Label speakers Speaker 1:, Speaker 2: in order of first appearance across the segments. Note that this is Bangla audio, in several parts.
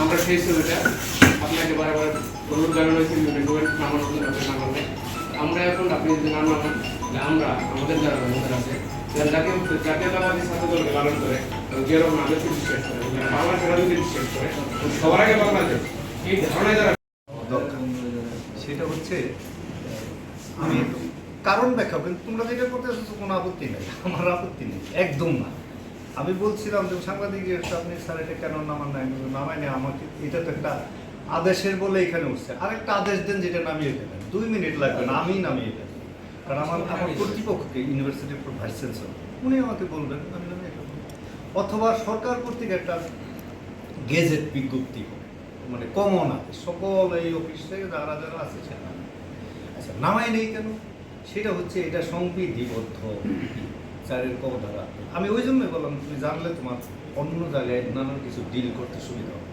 Speaker 1: আমরা সেই ছবিটা আপনাকে বারবার অনুরোধ হয়েছে আমরা এখন আপনি যদি না মানেন আমরা, আমাদের যারা আছে ছাত্র দলকে লালন করে যেরকম বিশ্বাস করে বাংলা বিশ্বাস করে সবার আগে বাংলাদেশ এই ধারণায় যারা
Speaker 2: সেটা হচ্ছে আমি কারণ ব্যাখ্যা, কিন্তু তোমরা যেটা করতে এসেছ কোনো আপত্তি নেই, আমার আপত্তি নেই, একদম না। আমি বলছিলাম যে সাংবাদিক আপনি স্যার এটা কেন নামান নাই নামায় নেই আমাকে এটা তো একটা আদেশের বলে এখানে উঠছে। আরেকটা আদেশ দেন যেটা নামিয়ে দেবেন। দুই মিনিট লাগবে না আমি নামিয়ে দেবো। কারণ আমার আমার কর্তৃপক্ষকে ইউনিভার্সিটির ভাইস চ্যান্সেলর উনি আমাকে বলবেন, আমি অথবা সরকার কর্তৃক একটা গেজেট বিজ্ঞপ্তি মানে কমন আছে, সকল এই অফিস থেকে যারা যারা আছে সেটা আচ্ছা নামাই নেই কেন? সেটা হচ্ছে এটা সংবিধিবদ্ধ। চারের ক ধারা আমি ওই জন্যই বললাম, তুমি জানলে তোমার অন্য জায়গায় নানান কিছু ডিল করতে সুবিধা হবে।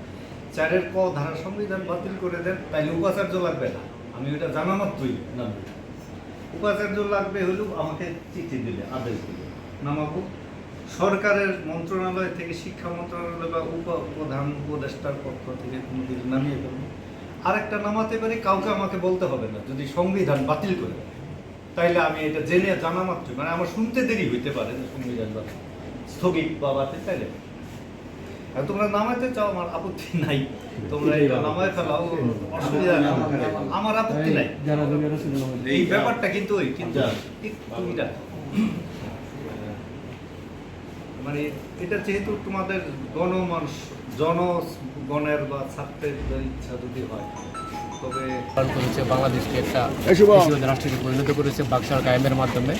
Speaker 2: চারের ক ধারা সংবিধান বাতিল করে দেন, তাইলে উপাচার্য লাগবে না। আমি ওটা জানা মাত্রই নামবে উপাচার্য লাগবে হলেও আমাকে চিঠি দিলে, আদেশ দিলে। নামাবো। সরকারের মন্ত্রণালয় থেকে শিক্ষা মন্ত্রণালয় বা উপ, প্রধান উপদেষ্টার পক্ষ থেকে কোনো দিন নামিয়ে ফেলব আরেকটা নামাতে পারি, কাউকে আমাকে বলতে হবে না, যদি সংবিধান বাতিল করে তাইলে আমি এটা জেনে জানা মাত্র মানে আমার শুনতে দেরি হইতে পারে সংবিধান বাতিল। স্থগিত বা বাতিল তাইলে। তোমরা নামাতে চাও আমার আপত্তি নাই। তোমরা এটা নামায় ফেলাও অসুবিধা নেই। আমার আপত্তি নাই। এই ব্যাপারটা কিন্তু ওই কিন্তু একটু এটা মানে এটা যেহেতু তোমাদের গণমানুষ জনগণের বা ছাত্রের ইচ্ছা যদি হয় তবে
Speaker 3: করেছে বাংলাদেশকে একটা রাষ্ট্রকে পরিণত করেছে বাকশাল কায়েমের মাধ্যমে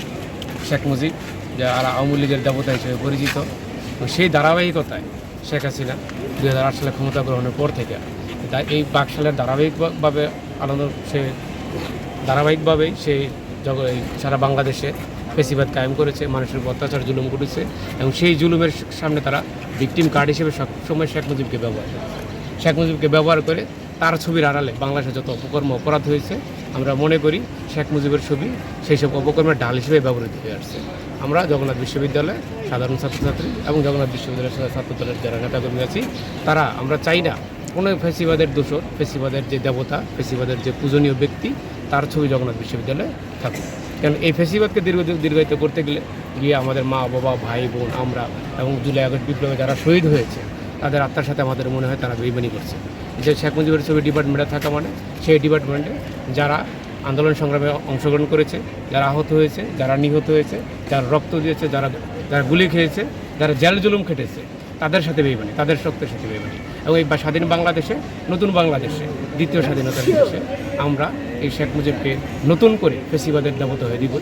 Speaker 3: শেখ মুজিব যা আর আওয়ামী লীগের দেবতা হিসেবে পরিচিত। তো সেই ধারাবাহিকতায় শেখ হাসিনা দুই হাজার আট সালে ক্ষমতা গ্রহণের পর থেকে। তাই এই বাকশালের ধারাবাহিকভাবে আনন্দ, সে ধারাবাহিকভাবেই সে জগ সারা বাংলাদেশে ফেসিবাদ কায়েম করেছে, মানুষের অত্যাচার, জুলুম করেছে এবং সেই জুলুমের সামনে তারা ভিকটিম কার্ড হিসেবে সবসময় শেখ মুজিবকে ব্যবহার করে। শেখ মুজিবকে ব্যবহার করে তার ছবির আড়ালে বাংলাদেশে যত অপকর্ম, অপরাধ হয়েছে আমরা মনে করি শেখ মুজিবের ছবি সেই সব অপকর্মের ঢাল হিসেবে ব্যবহৃত হয়ে আসছে। আমরা জগন্নাথ বিশ্ববিদ্যালয় সাধারণ ছাত্রছাত্রী এবং জগন্নাথ বিশ্ববিদ্যালয়ের সাথে ছাত্র দলের যারা নেতাকর্মী আছি, তারা আমরা চাই না কোনো ফেসিবাদের দোষর, ফেসিবাদের যে দেবতা, ফেসিবাদের যে পূজনীয় ব্যক্তি, তার ছবি জগন্নাথ বিশ্ববিদ্যালয়ে থাকুক। কারণ এই ফেসিবাদকে দীর্ঘ দীর্ঘায়িত করতে গেলে গিয়ে আমাদের মা বাবা ভাই বোন আমরা এবং জুলাই আগস্ট বিপ্লবে যারা শহীদ হয়েছে তাদের আত্মার সাথে আমাদের মনে হয় তারা বেইমানি করছে। যে শেখ মুজিবের ছবি ডিপার্টমেন্টে থাকা মানে সেই ডিপার্টমেন্টে যারা আন্দোলন সংগ্রামে অংশগ্রহণ করেছে, যারা আহত হয়েছে, যারা নিহত হয়েছে, যারা রক্ত দিয়েছে, যারা যারা গুলি খেয়েছে, যারা জেল জুলুম খেটেছে, তাদের সাথে বেইমানি, তাদের শক্তির সাথে বেইমানি। এবং এই স্বাধীন বাংলাদেশে, নতুন বাংলাদেশে, দ্বিতীয় স্বাধীনতার দেশে আমরা এই শেখ মুজিবকে নতুন করে ফেসিবাদের দেবতা হয়ে দিব।